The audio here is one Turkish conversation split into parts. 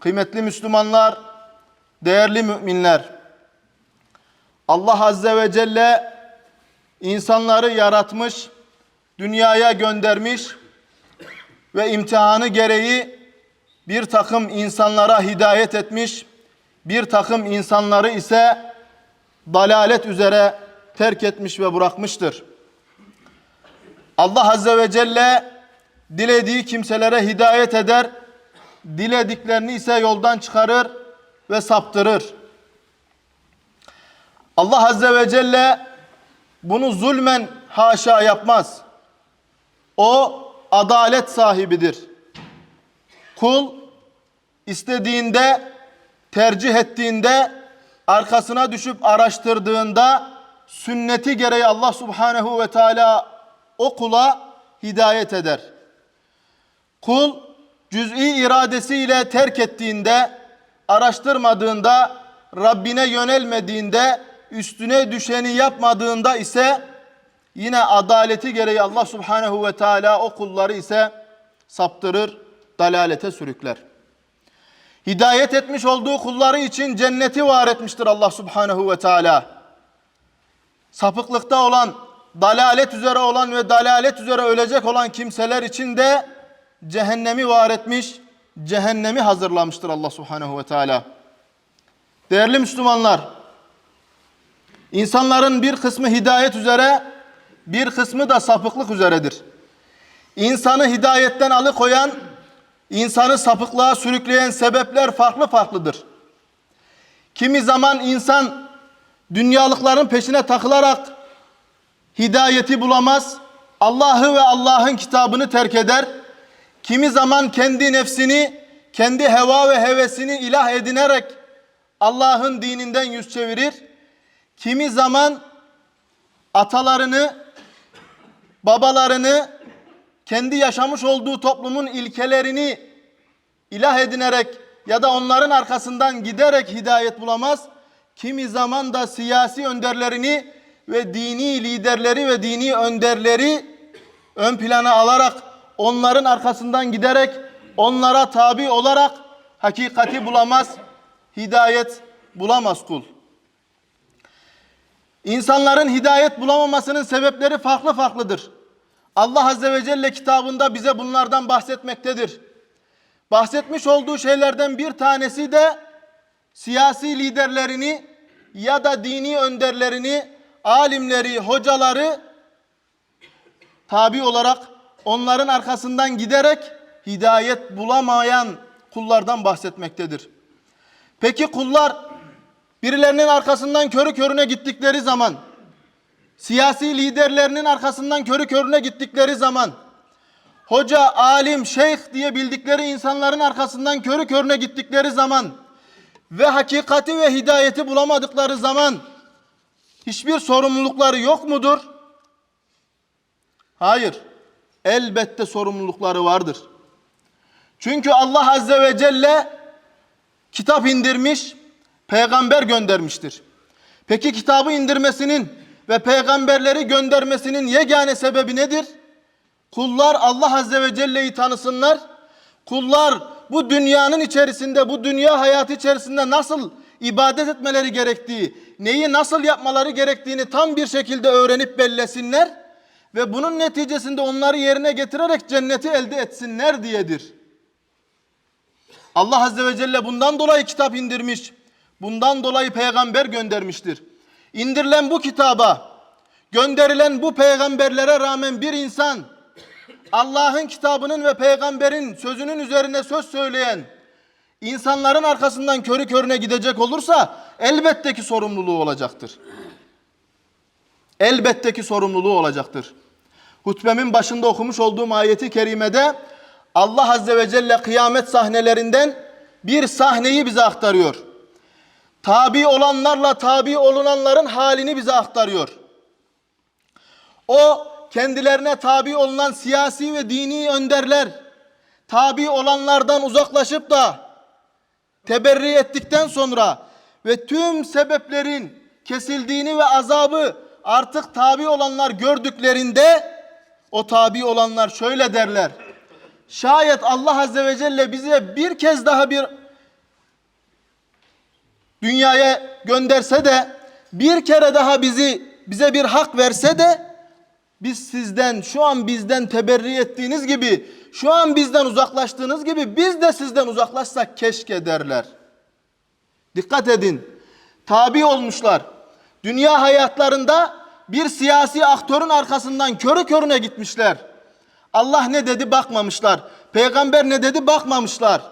Kıymetli Müslümanlar, değerli müminler. Allah Azze ve Celle insanları yaratmış, dünyaya göndermiş ve imtihanı gereği bir takım insanlara hidayet etmiş, bir takım insanları ise dalalet üzere terk etmiş ve bırakmıştır. Allah Azze ve Celle dilediği kimselere hidayet eder, dilediklerini ise yoldan çıkarır ve saptırır. Allah Azze ve Celle bunu zulmen haşa yapmaz. O adalet sahibidir. Kul istediğinde, tercih ettiğinde, arkasına düşüp araştırdığında sünneti gereği Allah Subhanehu ve Teala o kula hidayet eder. Kul cüz'i iradesiyle terk ettiğinde, araştırmadığında, Rabbine yönelmediğinde, üstüne düşeni yapmadığında ise yine adaleti gereği Allah Subhanehu ve Teala o kulları ise saptırır, dalalete sürükler. Hidayet etmiş olduğu kulları için cenneti var etmiştir Allah Subhanehu ve Teala. Sapıklıkta olan, dalalet üzere olan ve dalalet üzere ölecek olan kimseler için de cehennemi var etmiş, cehennemi hazırlamıştır Allah Subhanehu ve Teala. Değerli Müslümanlar, insanların bir kısmı hidayet üzere, bir kısmı da sapıklık üzeredir. İnsanı hidayetten alıkoyan, insanı sapıklığa sürükleyen sebepler farklı farklıdır. Kimi zaman insan dünyalıkların peşine takılarak hidayeti bulamaz, Allah'ı ve Allah'ın kitabını terk eder. Kimi zaman kendi nefsini, kendi heva ve hevesini ilah edinerek Allah'ın dininden yüz çevirir. Kimi zaman atalarını, babalarını, kendi yaşamış olduğu toplumun ilkelerini ilah edinerek ya da onların arkasından giderek hidayet bulamaz. Kimi zaman da siyasi önderlerini ve dini liderleri ve dini önderleri ön plana alarak onların arkasından giderek onlara tabi olarak hakikati bulamaz, hidayet bulamaz kul. İnsanların hidayet bulamamasının sebepleri farklı farklıdır. Allah Azze ve Celle kitabında bize bunlardan bahsetmektedir. Bahsetmiş olduğu şeylerden bir tanesi de siyasi liderlerini ya da dini önderlerini, alimleri, hocaları tabi olarak onların arkasından giderek hidayet bulamayan kullardan bahsetmektedir. Peki kullar birilerinin arkasından körü körüne gittikleri zaman, siyasi liderlerinin arkasından körü körüne gittikleri zaman, hoca, alim, şeyh diye bildikleri insanların arkasından körü körüne gittikleri zaman ve hakikati ve hidayeti bulamadıkları zaman hiçbir sorumlulukları yok mudur? Hayır. Elbette sorumlulukları vardır. Çünkü Allah Azze ve Celle kitap indirmiş, peygamber göndermiştir. Peki kitabı indirmesinin ve peygamberleri göndermesinin yegane sebebi nedir? Kullar Allah Azze ve Celle'yi tanısınlar. Kullar bu dünyanın içerisinde, bu dünya hayatı içerisinde nasıl ibadet etmeleri gerektiği, neyi nasıl yapmaları gerektiğini tam bir şekilde öğrenip bellesinler ve bunun neticesinde onları yerine getirerek cenneti elde etsinler diyedir. Allah Azze ve Celle bundan dolayı kitap indirmiş. Bundan dolayı peygamber göndermiştir. İndirilen bu kitaba, gönderilen bu peygamberlere rağmen bir insan Allah'ın kitabının ve peygamberin sözünün üzerine söz söyleyen insanların arkasından körü körüne gidecek olursa elbette ki sorumluluğu olacaktır. Elbette ki sorumluluğu olacaktır. Hutbemin başında okumuş olduğum ayeti kerimede Allah Azze ve Celle kıyamet sahnelerinden bir sahneyi bize aktarıyor. Tabi olanlarla tabi olunanların halini bize aktarıyor. O kendilerine tabi olunan siyasi ve dini önderler, tabi olanlardan uzaklaşıp da teberri ettikten sonra ve tüm sebeplerin kesildiğini ve azabı artık tabi olanlar gördüklerinde o tabi olanlar şöyle derler. Şayet Allah Azze ve Celle bize bir kez daha bir dünyaya gönderse de bir kere daha bizi bize bir hak verse de biz sizden şu an bizden teberri ettiğiniz gibi şu an bizden uzaklaştığınız gibi biz de sizden uzaklaşsak keşke derler. Dikkat edin. Tabi olmuşlar. Dünya hayatlarında bir siyasi aktörün arkasından körü körüne gitmişler. Allah ne dedi bakmamışlar. Peygamber ne dedi bakmamışlar.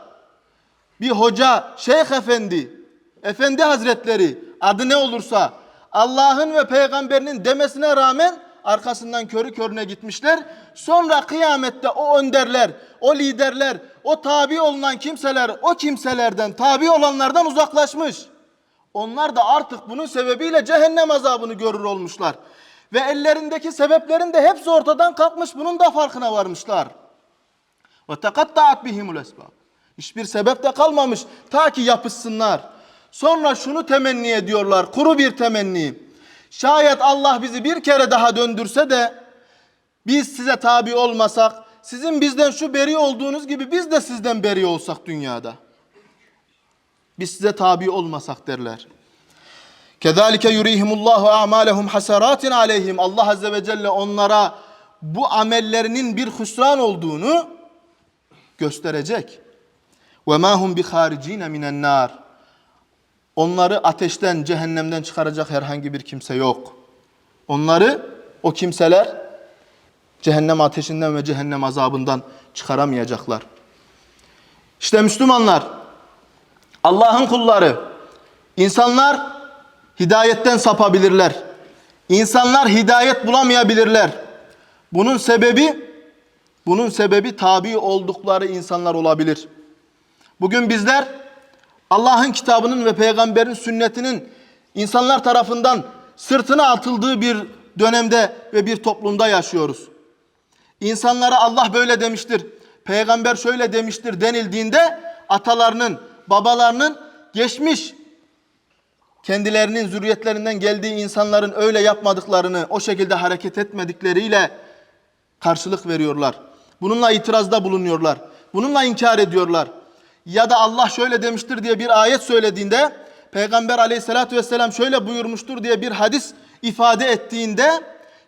Bir hoca, şeyh efendi, efendi hazretleri adı ne olursa Allah'ın ve peygamberinin demesine rağmen arkasından körü körüne gitmişler. Sonra kıyamette o önderler, o liderler, o tabi olunan kimseler, o kimselerden, tabi olanlardan uzaklaşmış. Onlar da artık bunun sebebiyle cehennem azabını görür olmuşlar. Ve ellerindeki sebeplerin de hepsi ortadan kalkmış. Bunun da farkına varmışlar. Ve tekattaat bihimul esbab. Hiçbir sebep de kalmamış ta ki yapışsınlar. Sonra şunu temenni ediyorlar. Kuru bir temenni. Şayet Allah bizi bir kere daha döndürse de biz size tabi olmasak, sizin bizden şu beri olduğunuz gibi biz de sizden beri olsak dünyada. Biz size tabi olmasak derler. Kezalike yurihimullahu a'malehum hasaratin aleyhim. Allah azze ve celle onlara bu amellerinin bir hüsran olduğunu gösterecek. Ve ma hum bi haricine minen nar. Onları ateşten, cehennemden çıkaracak herhangi bir kimse yok. Onları o kimseler cehennem ateşinden ve cehennem azabından çıkaramayacaklar. İşte Müslümanlar, Allah'ın kulları, insanlar hidayetten sapabilirler. İnsanlar hidayet bulamayabilirler. Bunun sebebi bunun sebebi tabi oldukları insanlar olabilir. Bugün bizler Allah'ın kitabının ve peygamberin sünnetinin insanlar tarafından sırtına atıldığı bir dönemde ve bir toplumda yaşıyoruz. İnsanlara Allah böyle demiştir, peygamber şöyle demiştir denildiğinde atalarının, babalarının geçmiş kendilerinin zürriyetlerinden geldiği insanların öyle yapmadıklarını, o şekilde hareket etmedikleriyle karşılık veriyorlar. Bununla itirazda bulunuyorlar. Bununla inkar ediyorlar. Ya da Allah şöyle demiştir diye bir ayet söylediğinde, Peygamber aleyhissalatü vesselam şöyle buyurmuştur diye bir hadis ifade ettiğinde,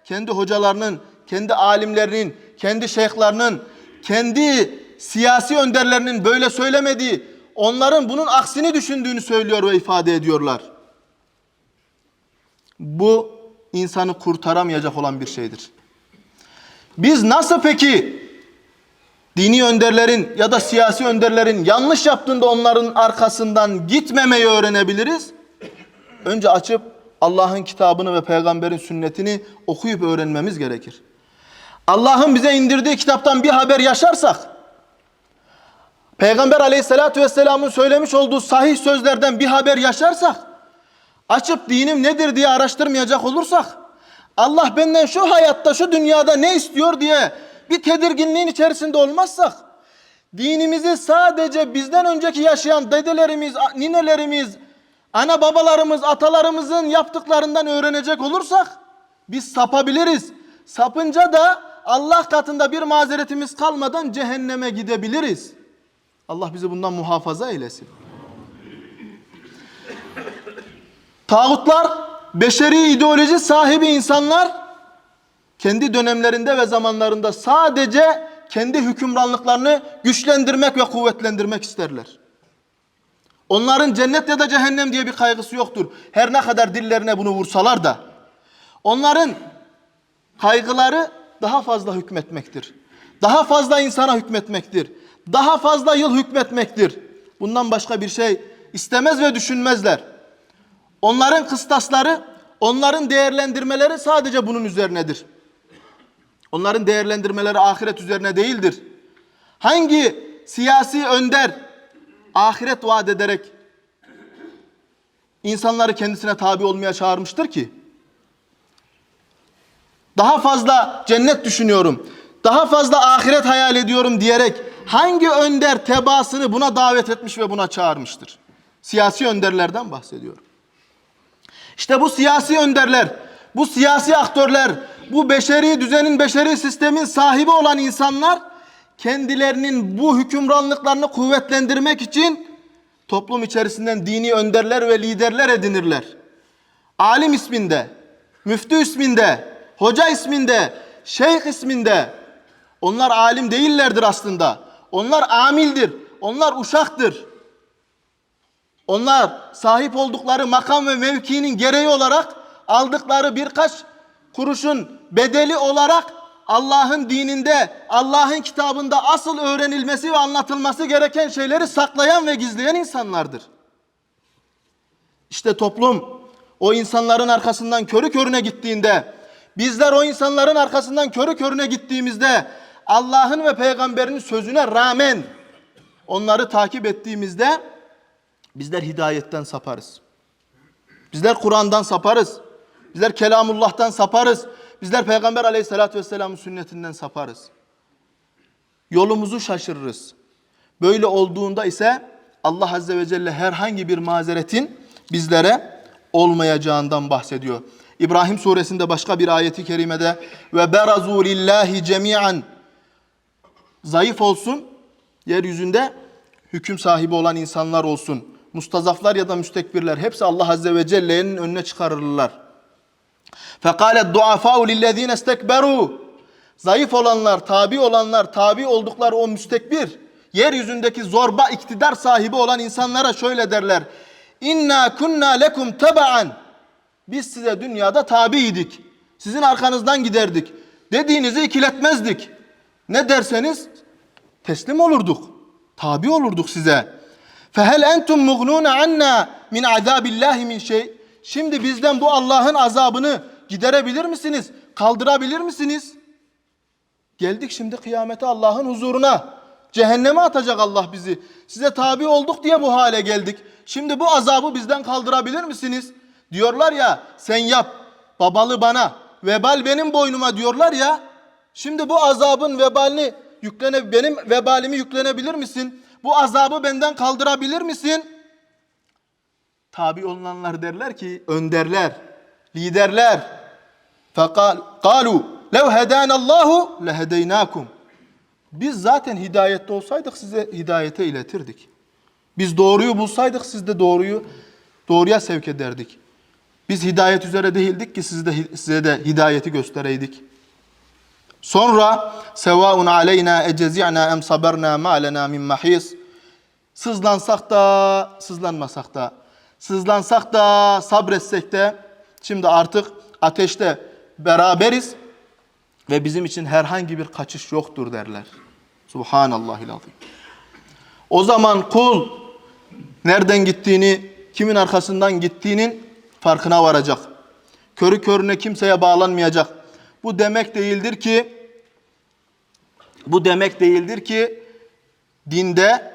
kendi hocalarının, kendi alimlerinin, kendi şeyhlerinin, kendi siyasi önderlerinin böyle söylemediği, onların bunun aksini düşündüğünü söylüyor ve ifade ediyorlar. Bu insanı kurtaramayacak olan bir şeydir. Biz nasıl peki dini önderlerin ya da siyasi önderlerin yanlış yaptığında onların arkasından gitmemeyi öğrenebiliriz? Önce açıp Allah'ın kitabını ve peygamberin sünnetini okuyup öğrenmemiz gerekir. Allah'ın bize indirdiği kitaptan bir haber yaşarsak, Peygamber aleyhissalatü vesselamın söylemiş olduğu sahih sözlerden bir haber yaşarsak, açıp dinim nedir diye araştırmayacak olursak, Allah benden şu hayatta, şu dünyada ne istiyor diye bir tedirginliğin içerisinde olmazsak, dinimizi sadece bizden önceki yaşayan dedelerimiz, ninelerimiz, ana babalarımız, atalarımızın yaptıklarından öğrenecek olursak, biz sapabiliriz. Sapınca da Allah katında bir mazeretimiz kalmadan cehenneme gidebiliriz. Allah bizi bundan muhafaza eylesin. Tağutlar beşeri ideoloji sahibi insanlar kendi dönemlerinde ve zamanlarında sadece kendi hükümranlıklarını güçlendirmek ve kuvvetlendirmek isterler. Onların cennet ya da cehennem diye bir kaygısı yoktur. Her ne kadar dillerine bunu vursalar da. Onların kaygıları daha fazla hükmetmektir. Daha fazla insana hükmetmektir. Daha fazla yıl hükmetmektir. Bundan başka bir şey istemez ve düşünmezler. Onların kıstasları, onların değerlendirmeleri sadece bunun üzerinedir. Onların değerlendirmeleri ahiret üzerine değildir. Hangi siyasi önder ahiret vaat ederek insanları kendisine tabi olmaya çağırmıştır ki? Daha fazla cennet düşünüyorum. Daha fazla ahiret hayal ediyorum diyerek hangi önder tebaasını buna davet etmiş ve buna çağırmıştır? Siyasi önderlerden bahsediyorum. İşte bu siyasi önderler, bu siyasi aktörler, bu beşeri düzenin, beşeri sistemin sahibi olan insanlar kendilerinin bu hükümranlıklarını kuvvetlendirmek için Toplum içerisinden dini önderler ve liderler edinirler. Alim isminde, müftü isminde, hoca isminde, şeyh isminde. Onlar alim değillerdir aslında. Onlar amildir. Onlar uşaktır. Onlar sahip oldukları makam ve mevkinin gereği olarak aldıkları birkaç kuruşun bedeli olarak Allah'ın dininde, Allah'ın kitabında asıl öğrenilmesi ve anlatılması gereken şeyleri saklayan ve gizleyen insanlardır. İşte toplum o insanların arkasından körü körüne gittiğinde, bizler o insanların arkasından körü körüne gittiğimizde Allah'ın ve peygamberinin sözüne rağmen onları takip ettiğimizde bizler hidayetten saparız. Bizler Kur'an'dan saparız. Bizler Kelamullah'tan saparız. Bizler Peygamber Aleyhisselatü Vesselam'ın sünnetinden saparız. Yolumuzu şaşırırız. Böyle olduğunda ise Allah Azze ve Celle herhangi bir mazeretin bizlere olmayacağından bahsediyor. İbrahim suresinde başka bir ayeti kerimede ve berazu lillahi cemian zayıf olsun, yeryüzünde hüküm sahibi olan insanlar olsun. Mustazaflar ya da müstekbirler hepsi Allah Azze ve Celle'nin önüne çıkarılırlar. فَقَالَ الدُّعَفَاءُ لِلَّذ۪ينَ اسْتَكْبَرُوا Zayıf olanlar, tabi olanlar, tabi oldukları o müstekbir, yeryüzündeki zorba iktidar sahibi olan insanlara şöyle derler. İnna kunna lekum tabaan. Biz size dünyada tabiydik. Sizin arkanızdan giderdik. Dediğinizi ikiletmezdik. Ne derseniz teslim olurduk. Tabi olurduk size. Fehel entum mugnun anna min azabillahi min şey. Şimdi bizden bu Allah'ın azabını giderebilir misiniz? Kaldırabilir misiniz? Geldik şimdi kıyamete Allah'ın huzuruna. Cehenneme atacak Allah bizi. Size tabi olduk diye bu hale geldik. Şimdi bu azabı bizden kaldırabilir misiniz? Diyorlar ya sen yap. Babalı bana. Vebal benim boynuma diyorlar ya. Şimdi bu azabın vebalini yüklene benim vebalimi yüklenebilir misin? Bu azabı benden kaldırabilir misin? Tabi olunanlar derler ki önderler, liderler. Fekal kalu lev hedanallahu lehedeynakum. Biz zaten hidayette olsaydık size hidayete iletirdik. Biz doğruyu bulsaydık siz de doğruyu doğruya sevk ederdik. Biz hidayet üzere değildik ki siz de, size de hidayeti göstereydik. Sonra sevaun aleyna ecezi'na em saberna ma lena min mahis. Sızlansak da, sızlanmasak da, sızlansak da, sabretsek de şimdi artık ateşte beraberiz ve bizim için herhangi bir kaçış yoktur derler. Subhanallahil azim. O zaman kul nereden gittiğini, kimin arkasından gittiğinin farkına varacak. Körü körüne kimseye bağlanmayacak. Bu demek değildir ki bu demek değildir ki dinde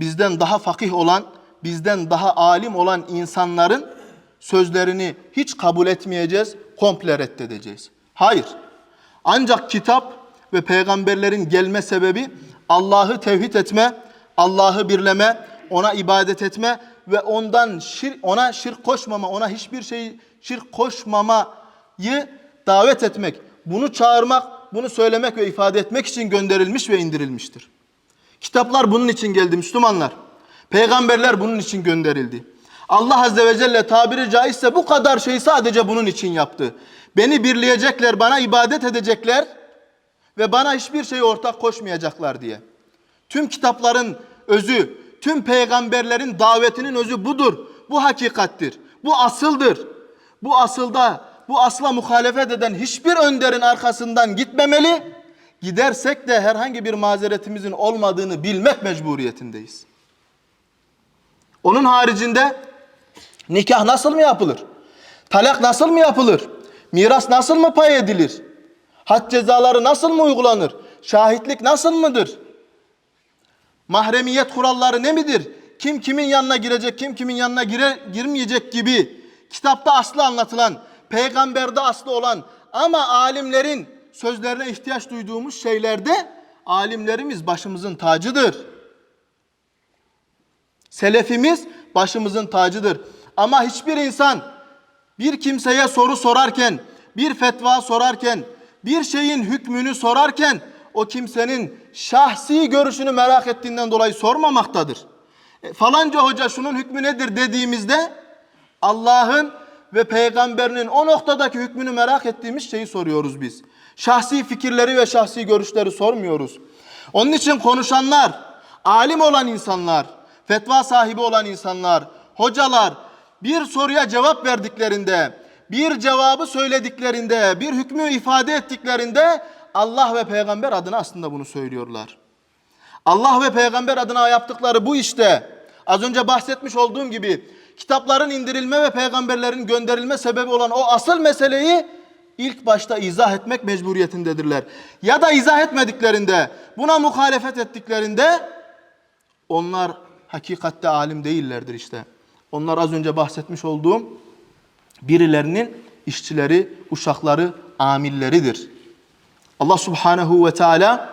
bizden daha fakih olan, bizden daha alim olan insanların sözlerini hiç kabul etmeyeceğiz, komple reddedeceğiz. Hayır. Ancak kitap ve peygamberlerin gelme sebebi Allah'ı tevhid etme, Allah'ı birleme, ona ibadet etme ve ondan şir, ona şirk koşmama, ona hiçbir şey şirk koşmamayı davet etmek, bunu çağırmak, bunu söylemek ve ifade etmek için gönderilmiş ve indirilmiştir. Kitaplar bunun için geldi Müslümanlar. Peygamberler bunun için gönderildi. Allah Azze ve Celle tabiri caizse bu kadar şeyi sadece bunun için yaptı. Beni birleyecekler, bana ibadet edecekler ve bana hiçbir şeyi ortak koşmayacaklar diye. Tüm kitapların özü, tüm peygamberlerin davetinin özü budur. Bu hakikattir. Bu asıldır. Bu asılda, bu asla muhalefet eden hiçbir önderin arkasından gitmemeli. Gidersek de herhangi bir mazeretimizin olmadığını bilmek mecburiyetindeyiz. Onun haricinde nikah nasıl mı yapılır? Talak nasıl mı yapılır? Miras nasıl mı pay edilir? Had cezaları nasıl mı uygulanır? Şahitlik nasıl mıdır? Mahremiyet kuralları ne midir? Kim kimin yanına girecek, kim kimin yanına gire, girmeyecek gibi kitapta aslı anlatılan, peygamberde aslı olan ama alimlerin sözlerine ihtiyaç duyduğumuz şeylerde alimlerimiz başımızın tacıdır. Selefimiz başımızın tacıdır. Ama hiçbir insan bir kimseye soru sorarken, bir fetva sorarken, bir şeyin hükmünü sorarken o kimsenin şahsi görüşünü merak ettiğinden dolayı sormamaktadır. E, falanca hoca şunun hükmü nedir dediğimizde Allah'ın ve peygamberinin o noktadaki hükmünü merak ettiğimiz şeyi soruyoruz biz. Şahsi fikirleri ve şahsi görüşleri sormuyoruz. Onun için konuşanlar, alim olan insanlar, fetva sahibi olan insanlar, hocalar bir soruya cevap verdiklerinde, bir cevabı söylediklerinde, bir hükmü ifade ettiklerinde Allah ve peygamber adına aslında bunu söylüyorlar. Allah ve peygamber adına yaptıkları bu işte az önce bahsetmiş olduğum gibi kitapların indirilme ve peygamberlerin gönderilme sebebi olan o asıl meseleyi ilk başta izah etmek mecburiyetindedirler. Ya da izah etmediklerinde, buna muhalefet ettiklerinde onlar hakikatte alim değillerdir işte. Onlar az önce bahsetmiş olduğum birilerinin işçileri, uşakları, amilleridir. Allah Subhanahu ve Teala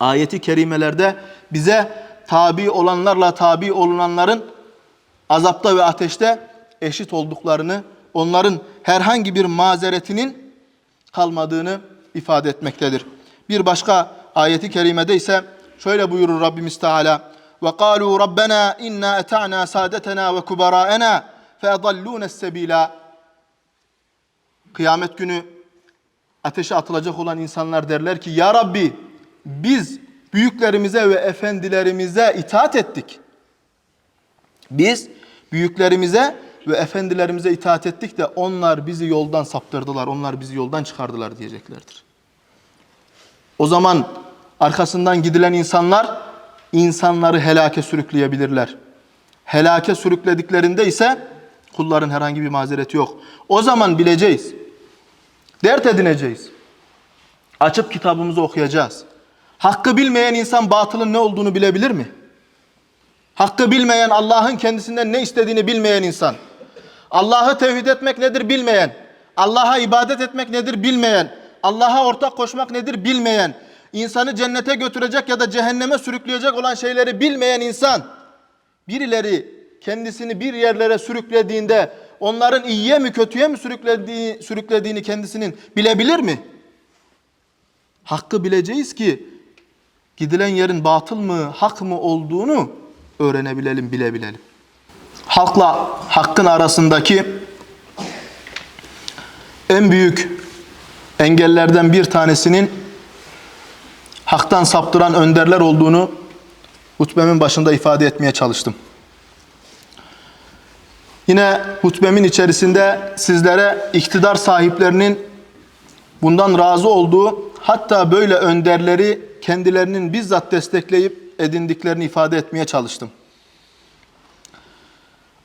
ayeti kerimelerde bize tabi olanlarla tabi olunanların azapta ve ateşte eşit olduklarını, onların herhangi bir mazeretinin kalmadığını ifade etmektedir. Bir başka ayeti kerimede ise şöyle buyurur Rabbimiz Teala: "Ve kalu Rabbena inna eta'na saadetena ve kubara'ena fe adalluna sebila." Kıyamet günü ateşe atılacak olan insanlar derler ki ya Rabbi biz büyüklerimize ve efendilerimize itaat ettik. Biz büyüklerimize ve efendilerimize itaat ettik de onlar bizi yoldan saptırdılar, onlar bizi yoldan çıkardılar diyeceklerdir. O zaman arkasından gidilen insanlar insanları helake sürükleyebilirler. Helake sürüklediklerinde ise kulların herhangi bir mazereti yok. O zaman bileceğiz. Dert edineceğiz. Açıp kitabımızı okuyacağız. Hakkı bilmeyen insan batılın ne olduğunu bilebilir mi? Hakkı bilmeyen, Allah'ın kendisinden ne istediğini bilmeyen insan. Allah'ı tevhid etmek nedir bilmeyen. Allah'a ibadet etmek nedir bilmeyen. Allah'a ortak koşmak nedir bilmeyen. insanı cennete götürecek ya da cehenneme sürükleyecek olan şeyleri bilmeyen insan. Birileri kendisini bir yerlere sürüklediğinde onların iyiye mi kötüye mi sürüklediği, sürüklediğini kendisinin bilebilir mi? Hakkı bileceğiz ki gidilen yerin batıl mı, hak mı olduğunu öğrenebilelim, bilebilelim. Halkla hakkın arasındaki en büyük engellerden bir tanesinin haktan saptıran önderler olduğunu hutbemin başında ifade etmeye çalıştım. Yine hutbemin içerisinde sizlere iktidar sahiplerinin bundan razı olduğu hatta böyle önderleri kendilerinin bizzat destekleyip edindiklerini ifade etmeye çalıştım.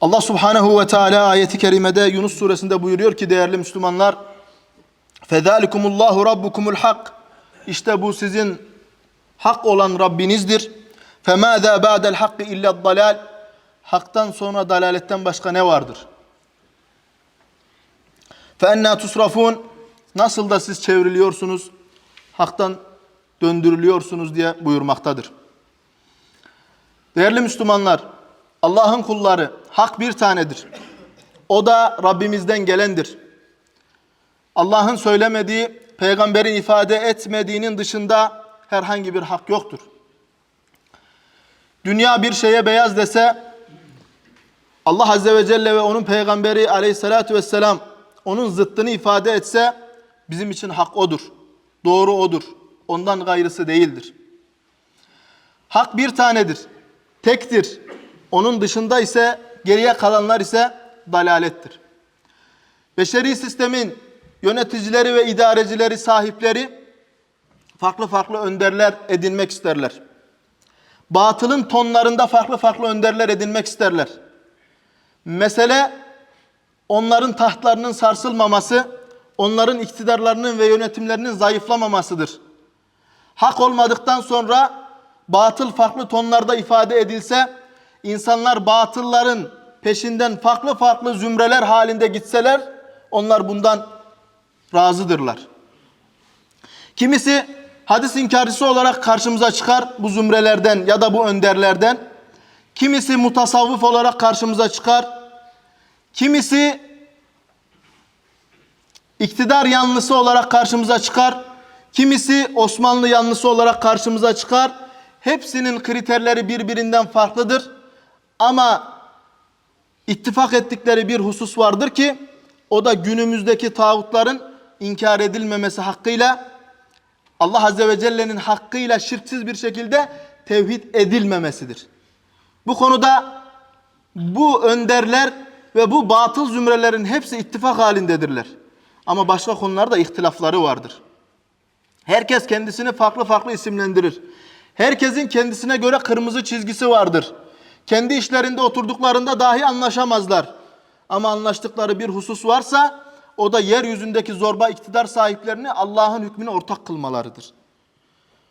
Allah Subhanahu ve Teala ayeti kerimede Yunus suresinde buyuruyor ki değerli Müslümanlar Fezalikumullahu rabbukumul hak İşte bu sizin hak olan Rabbinizdir. Femâzâ ba'del hakkı illa dalal Hak'tan sonra dalaletten başka ne vardır? Fenna tusrafun nasıl da siz çevriliyorsunuz, haktan döndürülüyorsunuz diye buyurmaktadır. Değerli Müslümanlar, Allah'ın kulları, hak bir tanedir. O da Rabbimizden gelendir. Allah'ın söylemediği, peygamberin ifade etmediğinin dışında herhangi bir hak yoktur. Dünya bir şeye beyaz dese, Allah Azze ve Celle ve onun peygamberi aleyhissalatü vesselam onun zıttını ifade etse bizim için hak odur. Doğru odur. Ondan gayrısı değildir. Hak bir tanedir. Tektir. Onun dışında ise geriye kalanlar ise dalalettir. Beşeri sistemin yöneticileri ve idarecileri, sahipleri farklı farklı önderler edinmek isterler. Batılın tonlarında farklı farklı önderler edinmek isterler. Mesele onların tahtlarının sarsılmaması, onların iktidarlarının ve yönetimlerinin zayıflamamasıdır. Hak olmadıktan sonra batıl farklı tonlarda ifade edilse, insanlar batılların peşinden farklı farklı zümreler halinde gitseler, onlar bundan razıdırlar. Kimisi hadis inkarcısı olarak karşımıza çıkar bu zümrelerden ya da bu önderlerden. Kimisi mutasavvıf olarak karşımıza çıkar. Kimisi iktidar yanlısı olarak karşımıza çıkar. Kimisi Osmanlı yanlısı olarak karşımıza çıkar. Hepsinin kriterleri birbirinden farklıdır. Ama ittifak ettikleri bir husus vardır ki o da günümüzdeki tağutların inkar edilmemesi hakkıyla Allah Azze ve Celle'nin hakkıyla şirksiz bir şekilde tevhid edilmemesidir. Bu konuda bu önderler ve bu batıl zümrelerin hepsi ittifak halindedirler. Ama başka konularda ihtilafları vardır. Herkes kendisini farklı farklı isimlendirir. Herkesin kendisine göre kırmızı çizgisi vardır. Kendi işlerinde oturduklarında dahi anlaşamazlar. Ama anlaştıkları bir husus varsa o da yeryüzündeki zorba iktidar sahiplerini Allah'ın hükmüne ortak kılmalarıdır.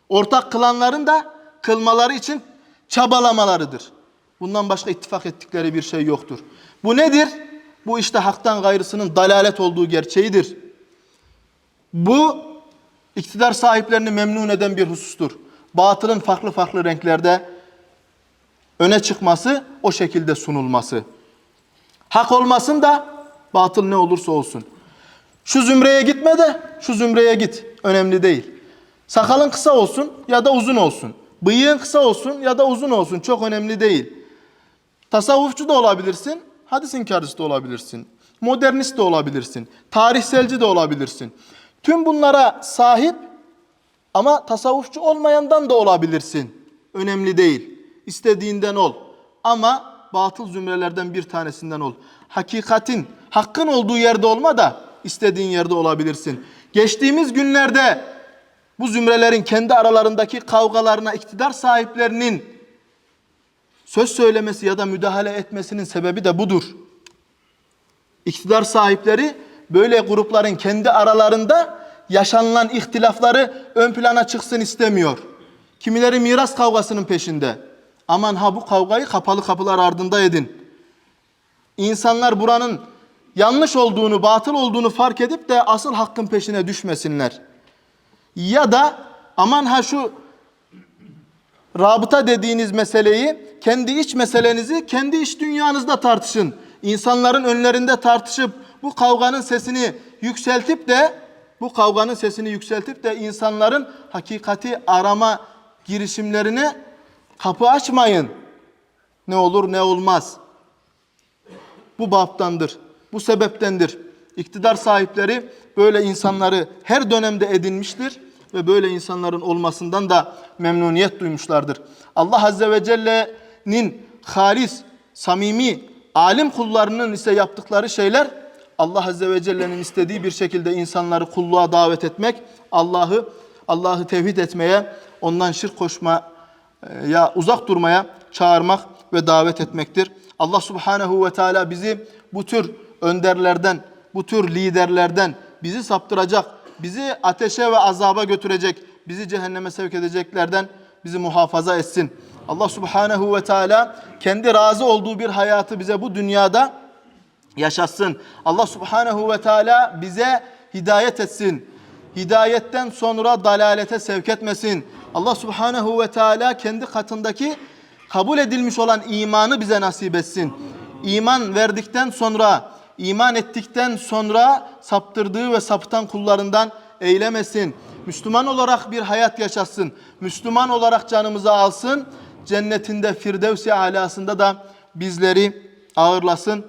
Ortak kılanların da kılmaları için çabalamalarıdır. Bundan başka ittifak ettikleri bir şey yoktur. Bu nedir? Bu işte haktan gayrısının dalalet olduğu gerçeğidir. Bu iktidar sahiplerini memnun eden bir husustur. Batılın farklı farklı renklerde öne çıkması, o şekilde sunulması. Hak olmasın da batıl ne olursa olsun. Şu zümreye gitme de şu zümreye git. Önemli değil. Sakalın kısa olsun ya da uzun olsun. Bıyığın kısa olsun ya da uzun olsun. Çok önemli değil. Tasavvufçu da olabilirsin, hadis inkarcısı da olabilirsin. Modernist de olabilirsin, tarihselci de olabilirsin. Tüm bunlara sahip ama tasavvufçu olmayandan da olabilirsin. Önemli değil. İstediğinden ol. Ama batıl zümrelerden bir tanesinden ol. Hakikatin, hakkın olduğu yerde olma da istediğin yerde olabilirsin. Geçtiğimiz günlerde bu zümrelerin kendi aralarındaki kavgalarına iktidar sahiplerinin söz söylemesi ya da müdahale etmesinin sebebi de budur. İktidar sahipleri böyle grupların kendi aralarında yaşanılan ihtilafları ön plana çıksın istemiyor. Kimileri miras kavgasının peşinde. Aman ha bu kavgayı kapalı kapılar ardında edin. İnsanlar buranın yanlış olduğunu, batıl olduğunu fark edip de asıl hakkın peşine düşmesinler. Ya da aman ha şu rabıta dediğiniz meseleyi kendi iç meselenizi kendi iç dünyanızda tartışın. İnsanların önlerinde tartışıp bu kavganın sesini yükseltip de bu kavganın sesini yükseltip de insanların hakikati arama girişimlerine kapı açmayın. Ne olur ne olmaz. Bu baptandır. Bu sebeptendir. İktidar sahipleri böyle insanları her dönemde edinmiştir ve böyle insanların olmasından da memnuniyet duymuşlardır. Allah Azze ve Celle'nin halis, samimi, alim kullarının ise yaptıkları şeyler Allah Azze ve Celle'nin istediği bir şekilde insanları kulluğa davet etmek, Allah'ı Allah'ı tevhid etmeye, ondan şirk koşma e, ya uzak durmaya çağırmak ve davet etmektir. Allah Subhanahu ve Teala bizi bu tür önderlerden, bu tür liderlerden bizi saptıracak, bizi ateşe ve azaba götürecek, bizi cehenneme sevk edeceklerden bizi muhafaza etsin. Allah Subhanahu ve Teala kendi razı olduğu bir hayatı bize bu dünyada yaşatsın. Allah Subhanahu ve Teala bize hidayet etsin. Hidayetten sonra dalalete sevk etmesin. Allah Subhanahu ve Teala kendi katındaki kabul edilmiş olan imanı bize nasip etsin. İman verdikten sonra, iman ettikten sonra saptırdığı ve sapıtan kullarından eylemesin. Müslüman olarak bir hayat yaşasın. Müslüman olarak canımızı alsın. Cennetinde Firdevsi alasında da bizleri ağırlasın.